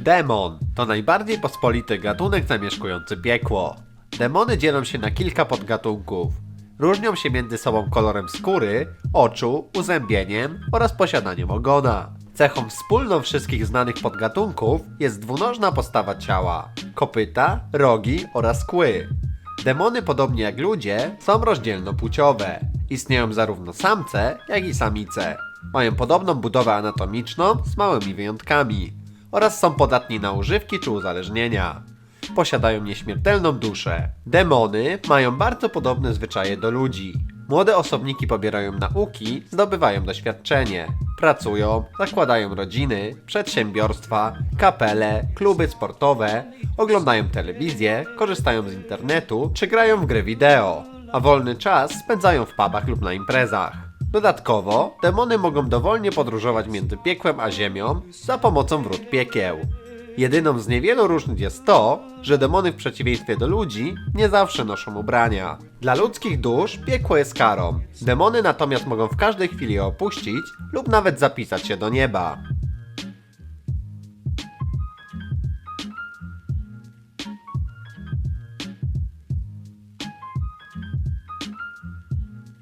Demon to najbardziej pospolity gatunek zamieszkujący piekło. Demony dzielą się na kilka podgatunków. Różnią się między sobą kolorem skóry, oczu, uzębieniem oraz posiadaniem ogona. Cechą wspólną wszystkich znanych podgatunków jest dwunożna postawa ciała, kopyta, rogi oraz kły. Demony, podobnie jak ludzie, są rozdzielnopłciowe. Istnieją zarówno samce, jak i samice. Mają podobną budowę anatomiczną z małymi wyjątkami oraz są podatni na używki czy uzależnienia. Posiadają nieśmiertelną duszę. Demony mają bardzo podobne zwyczaje do ludzi. Młode osobniki pobierają nauki, zdobywają doświadczenie. Pracują, zakładają rodziny, przedsiębiorstwa, kapele, kluby sportowe, oglądają telewizję, korzystają z internetu czy grają w gry wideo, a wolny czas spędzają w pubach lub na imprezach. Dodatkowo, demony mogą dowolnie podróżować między piekłem a ziemią za pomocą wrót piekieł. Jedyną z niewielu różnic jest to, że demony w przeciwieństwie do ludzi nie zawsze noszą ubrania. Dla ludzkich dusz piekło jest karą. Demony natomiast mogą w każdej chwili je opuścić lub nawet zapisać się do nieba.